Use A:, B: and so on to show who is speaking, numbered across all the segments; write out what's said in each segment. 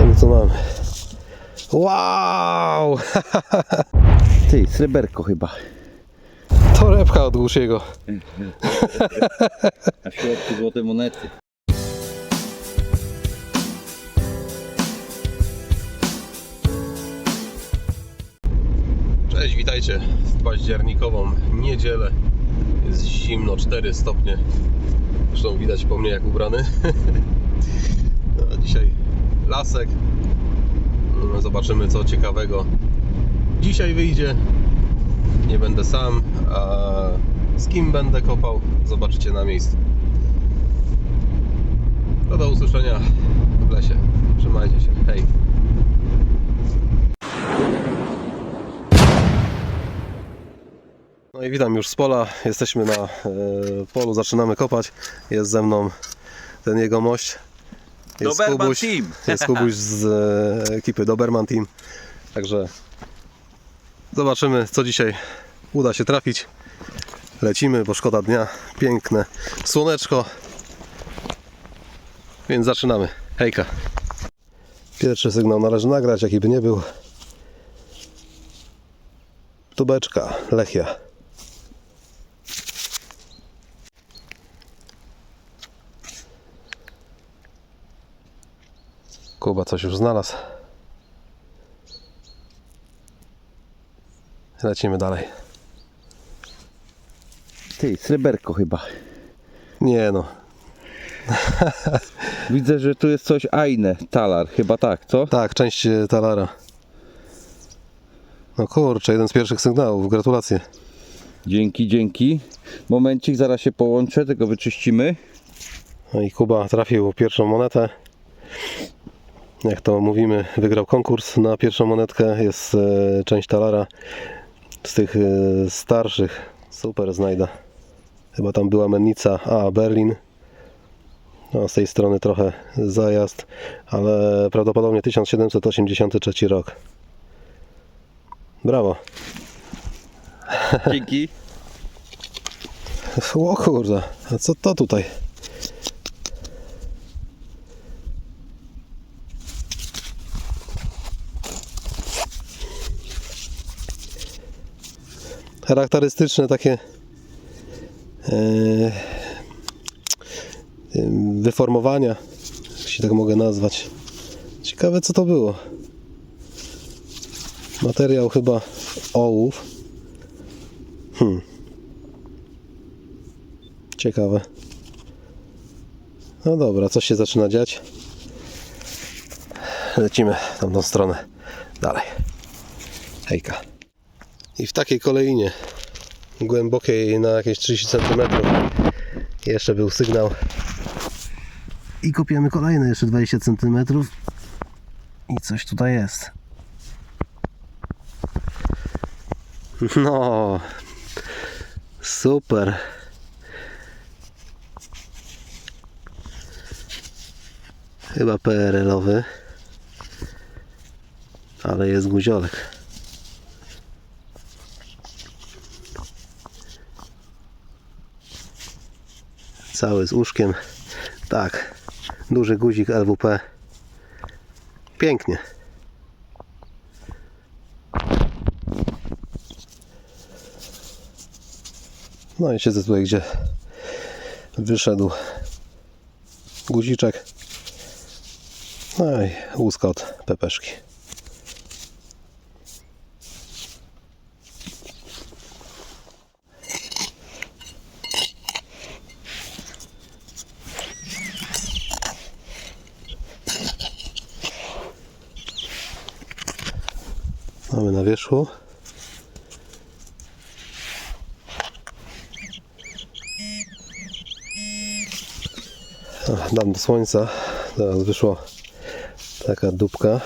A: Co my tu mamy? Wow!
B: Ty, sreberko chyba.
A: Torebka od Głusiego.
B: A w środku złote monety.
A: Cześć, witajcie w październikową niedzielę. Jest zimno, 4 stopnie. Zresztą widać po mnie jak ubrany. No, a dzisiaj lasek. No, Zobaczymy co ciekawego dzisiaj wyjdzie. Nie będę sam, a z kim będę kopał, zobaczycie na miejscu. To do usłyszenia w lesie. Trzymajcie się. Hej. No i witam już z pola. Jesteśmy na e, polu, zaczynamy kopać. Jest ze mną ten jego mość. Jest
B: Doberman Team.
A: Jest Kubuś z e, ekipy Doberman Team. Także zobaczymy, co dzisiaj uda się trafić. Lecimy, bo szkoda dnia. Piękne słoneczko. Więc zaczynamy. Hejka. Pierwszy sygnał należy nagrać, jaki by nie był. Tubeczka, Lechia. Coś już znalazł. Lecimy dalej.
B: Ty, sreberko chyba.
A: Nie no,
B: Widzę, że tu jest coś ajne, talar, chyba tak, co?
A: tak, część e, talara. No kurczę, jeden z pierwszych sygnałów, gratulacje.
B: Dzięki, dzięki. Momencik, zaraz się połączę, tego wyczyścimy.
A: No i Kuba trafił pierwszą monetę. Jak to mówimy, wygrał konkurs na pierwszą monetkę. Jest e, część talara z tych e, starszych. Super znajda. Chyba tam była mennica A, Berlin. No, z tej strony trochę zajazd, ale prawdopodobnie 1783 rok. Brawo.
B: Dzięki.
A: O kurde, a co to tutaj? Charakterystyczne takie e, wyformowania, jeśli tak mogę nazwać. Ciekawe co to było. Materiał chyba ołów. Ciekawe. No dobra, coś się zaczyna dziać. Lecimy tamtą stronę. Dalej. Hejka. I w takiej kolejnie głębokiej na jakieś 30 cm jeszcze był sygnał. I kopiemy kolejne jeszcze 20 cm. I coś tutaj jest. No. Super. Chyba PRL-owy. Ale jest guziolek. Cały z uszkiem. Tak. Duży guzik LWP. Pięknie. No i siedzę tutaj, gdzie wyszedł guziczek. No i łuska od pepeszki. Mamy na wierzchu. Dam do słońca. Teraz wyszła taka dupka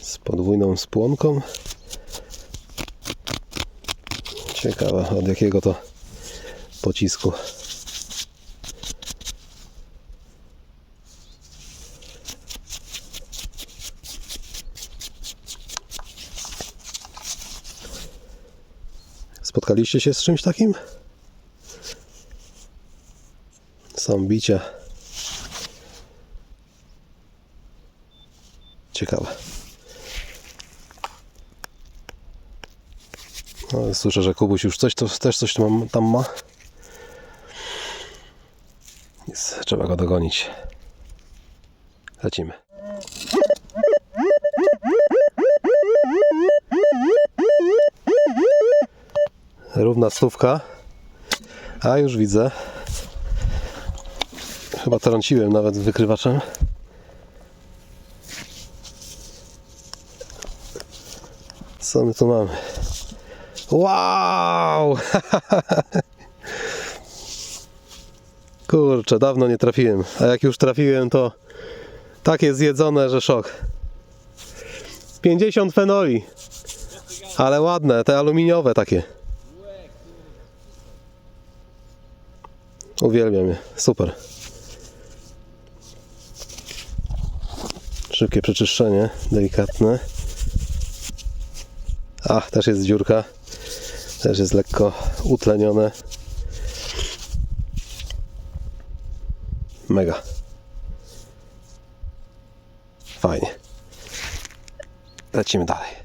A: z podwójną spłonką. Ciekawe od jakiego to pocisku. Spotkaliście się z czymś takim? Są bicia. Ciekawe. No, słyszę, że Kubuś już coś to, też coś tam, ma. Więc trzeba go dogonić. Lecimy. Równa stówka. A już widzę. Chyba trąciłem nawet wykrywaczem. Co my tu mamy? Wow! Kurczę, dawno nie trafiłem. A jak już trafiłem, to takie zjedzone, że szok. 50 fenoli. Ale ładne, te aluminiowe takie. Uwielbiam je. Super. Szybkie przeczyszczenie, delikatne. A, też jest dziurka. Też jest lekko utlenione. Mega. Fajnie. Lecimy dalej.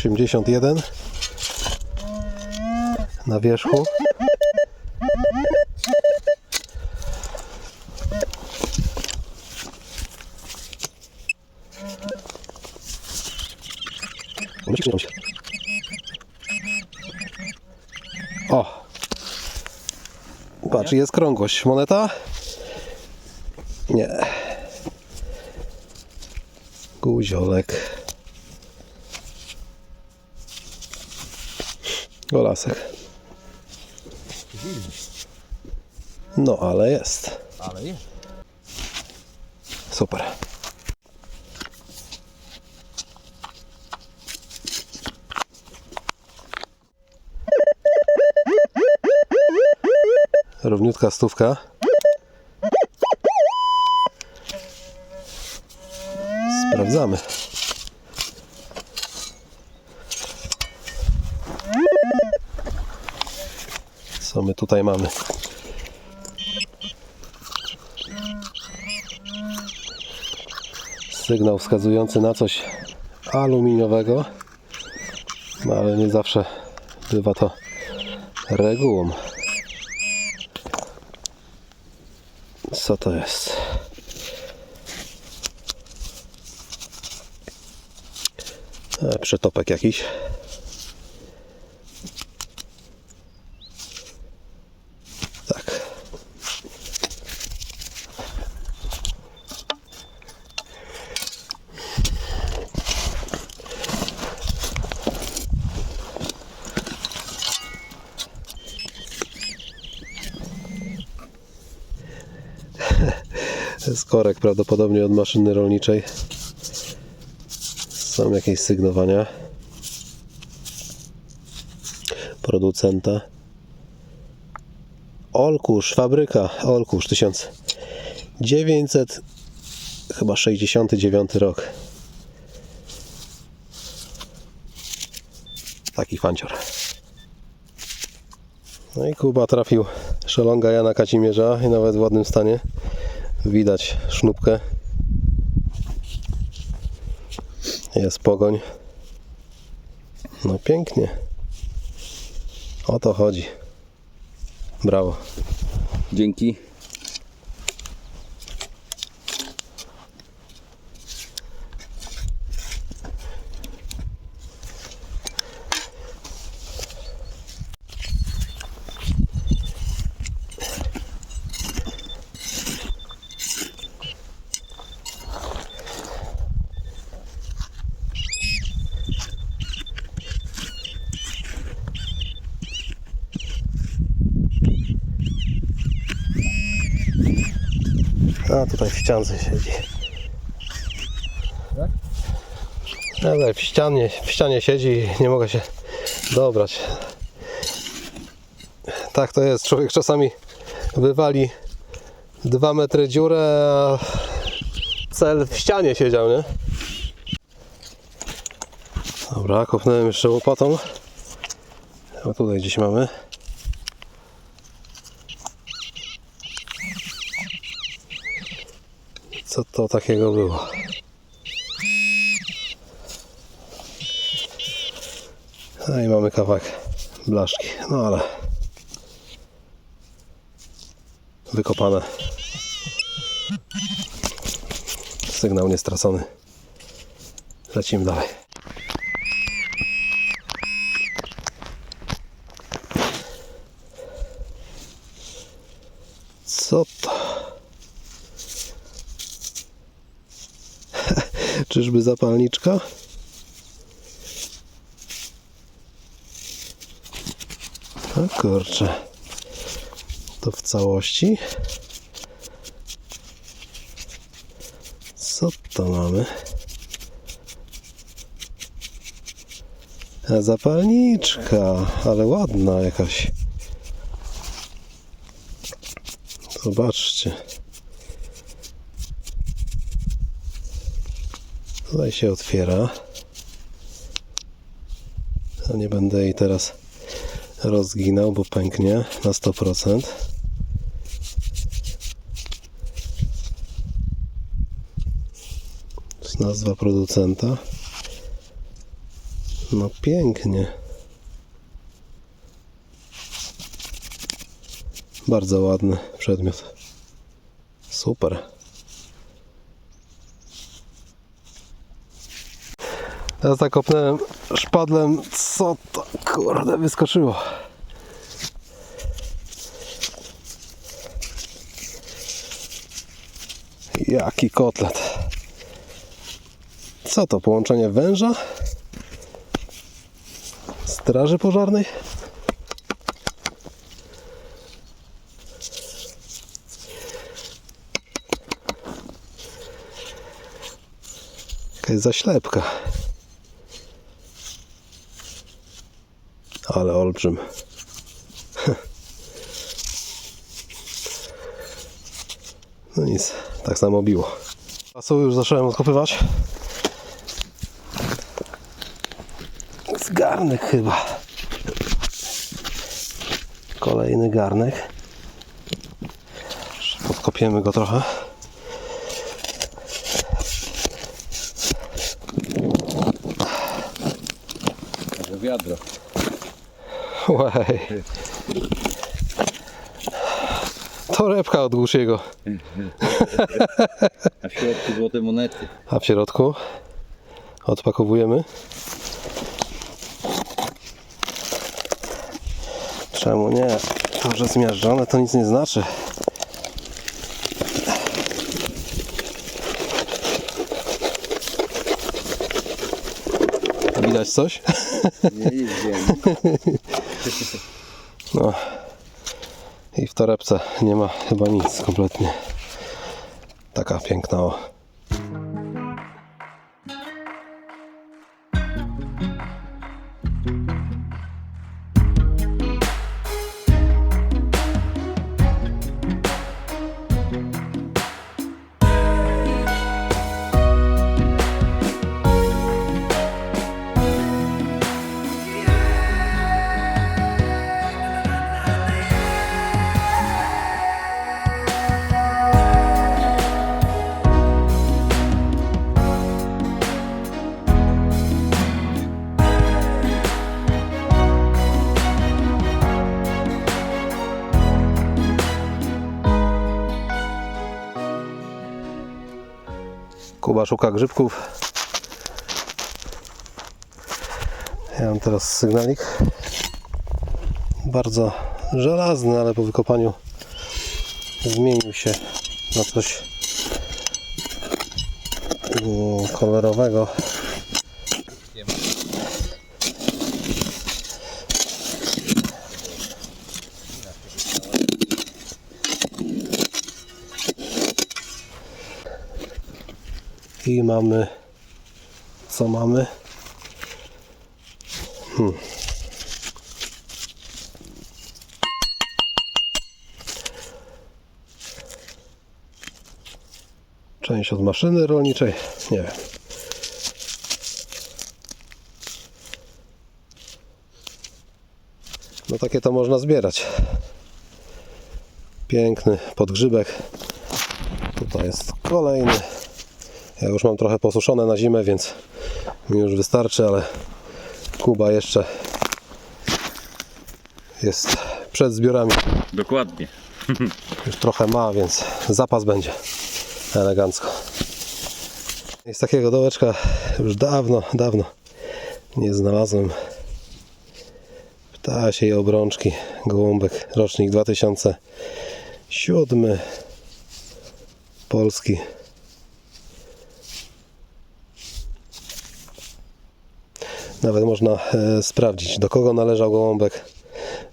A: Osiemdziesiąt jeden na wierzchu. O! Patrz, jest krągłość. Moneta? Nie. Guziolek. Golasek. No, ale jest.
B: Ale jest.
A: Super. Równiutka stówka. Sprawdzamy. Co my tutaj mamy? sygnał wskazujący na coś aluminiowego, no ale nie zawsze bywa to regułą. Co to jest? E, przetopek jakiś. Jest korek prawdopodobnie od maszyny rolniczej. Są jakieś sygnowania producenta. Olkusz, fabryka Olkusz 1900 chyba 69 rok. Taki fancior. No i Kuba trafił szelonga Jana Kacimierza i nawet w ładnym stanie. Widać sznupkę. Jest pogoń. No pięknie. O to chodzi. Brawo.
B: Dzięki.
A: Tutaj w ściance siedzi.
B: Tak?
A: Tutaj w ścianie, w ścianie siedzi i nie mogę się dobrać. Tak to jest. Człowiek czasami wywali dwa metry dziurę, a cel w ścianie siedział, nie? Dobra, kopnąłem jeszcze łopatą. A tutaj gdzieś mamy. Co to takiego było? No i mamy kawałek blaszki. No ale wykopane. Sygnał nie stracony. Lecimy dalej. Co to? Czyżby zapalniczka? O kurczę. To w całości. Co to mamy? A zapalniczka, ale ładna jakaś. Zobaczcie. Tutaj się otwiera. A nie będę jej teraz rozginał, bo pęknie na 100%. To jest nazwa producenta. No pięknie. Bardzo ładny przedmiot. Super. Teraz tak kopnąłem szpadlem. Co to kurde wyskoczyło? Jaki kotlet. Co to? Połączenie węża? Straży pożarnej? Jakaś zaślepka. Ale olbrzym. No nic, tak samo biło. Co już zacząłem odkopywać? Z garnek chyba. Kolejny garnek. Podkopiemy go trochę.
B: Wiadro.
A: Łej. Torebka od Gusziego.
B: A w środku złote monety.
A: A w środku odpakowujemy. Czemu nie? To, że zmiażdżone to nic nie znaczy. Widać coś?
B: Nie widziałem.
A: No. I w torebce nie ma chyba nic kompletnie. Taka piękna o. Kuba szuka grzybków. Ja mam teraz sygnalik. Bardzo żelazny, ale po wykopaniu zmienił się na coś kolorowego. I mamy co mamy? Hmm. Część od maszyny rolniczej? Nie wiem. No takie to można zbierać. Piękny podgrzybek. Tutaj jest kolejny. Ja już mam trochę posuszone na zimę, więc mi już wystarczy, ale Kuba jeszcze jest przed zbiorami.
B: Dokładnie.
A: Już trochę ma, więc zapas będzie elegancko. I z takiego dołeczka już dawno, dawno nie znalazłem ptasiej obrączki gołąbek rocznik 2007 Polski nawet można e, sprawdzić do kogo należał gołąbek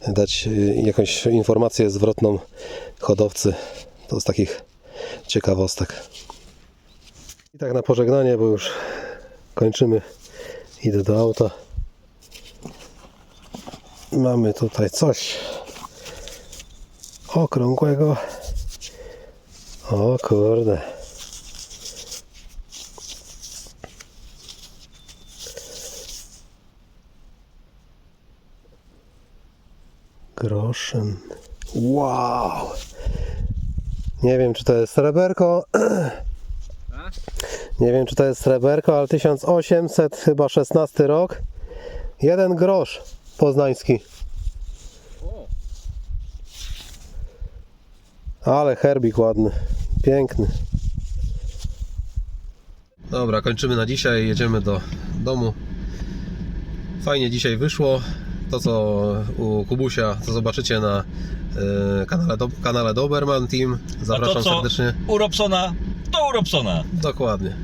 A: dać e, jakąś informację zwrotną hodowcy. To z takich ciekawostek. I tak na pożegnanie bo już kończymy. Idę do auta. Mamy tutaj coś okrągłego. O kurde groszem. Wow. Nie wiem czy to jest sreberko. Nie wiem czy to jest sreberko ale 1800 chyba 16 rok. Jeden grosz poznański. Ale herbik ładny, piękny. Dobra, kończymy na dzisiaj, jedziemy do domu. Fajnie dzisiaj wyszło. To co u Kubusia, co zobaczycie na e, kanale, do, kanale Doberman Team.
C: A
A: Zapraszam
C: to co
A: serdecznie.
C: u Robsona, to u Robsona.
A: Dokładnie.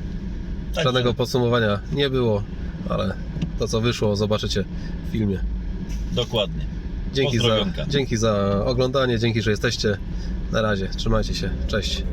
C: Także
A: Żadnego podsumowania nie było, ale to co wyszło zobaczycie w filmie.
C: Dokładnie.
A: Dzięki za, dzięki za oglądanie, dzięki, że jesteście. Na razie, trzymajcie się, cześć.